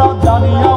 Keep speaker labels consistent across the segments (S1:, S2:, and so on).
S1: i'm Jania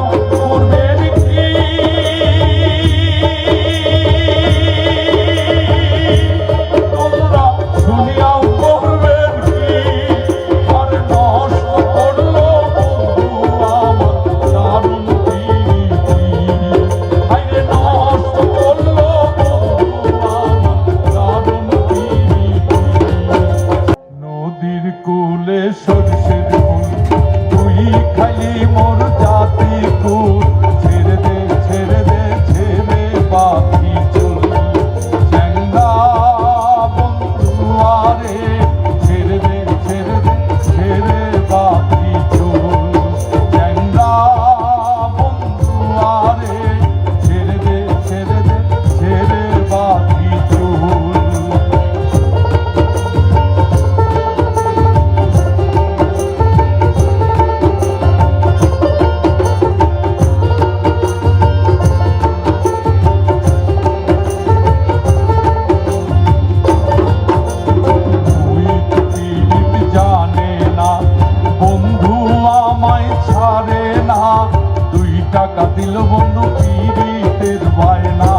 S1: টাকা দিল বন্ধু পীড়িতের বায়না।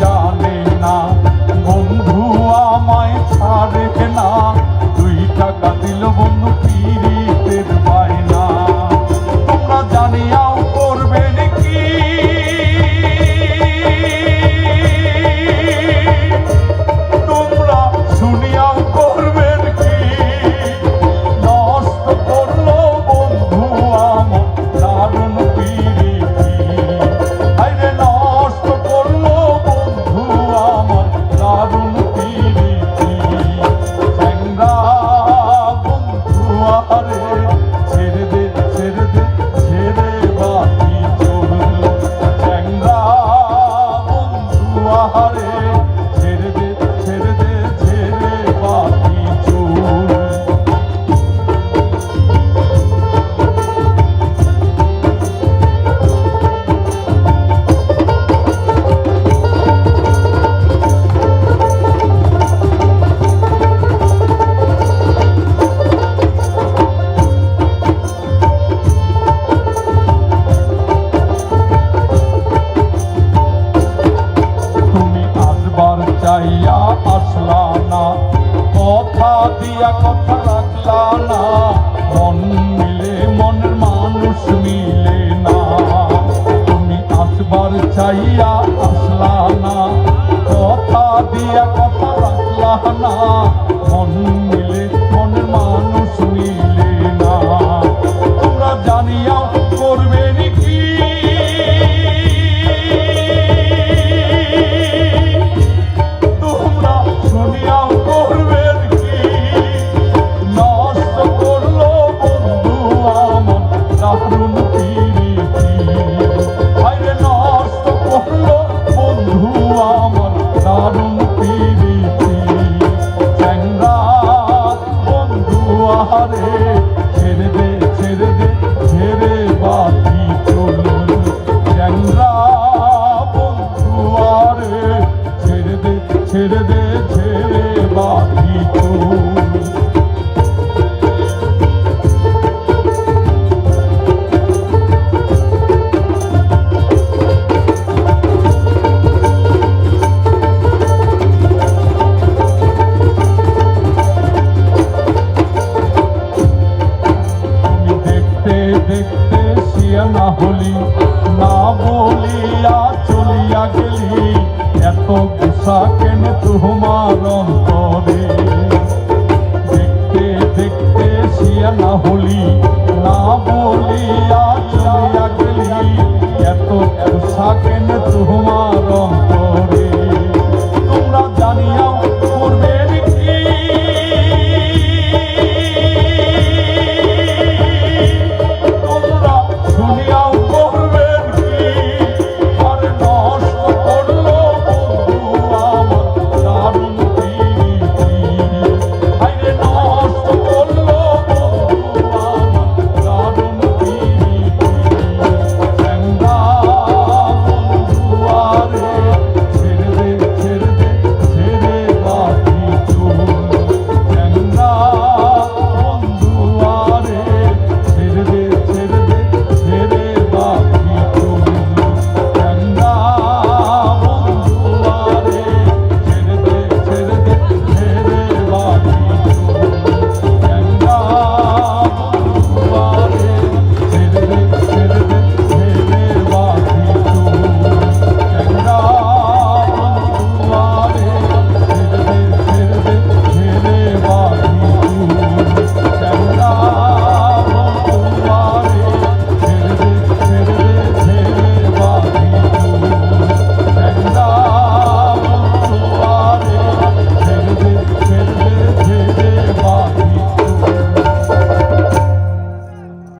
S1: জানে না বন্ধু আমায় ছাড়বে না। দিয়া কথা রাখলা না। মন মিলে, মনের মানুষ মিলে না। তুমি আসবার চাইয়া আসলা না। কথা দিয়া কথা রাখলা না। মন ছেড়ে দে ছেড়ে বাকি দেখতে দেখতে শিয়া না হলি না বলিয়া থাকেন তোমার অন্তরে। দেখতে দেখতে শিয়া না হলি না বলিয়া চলিয়া গেলি।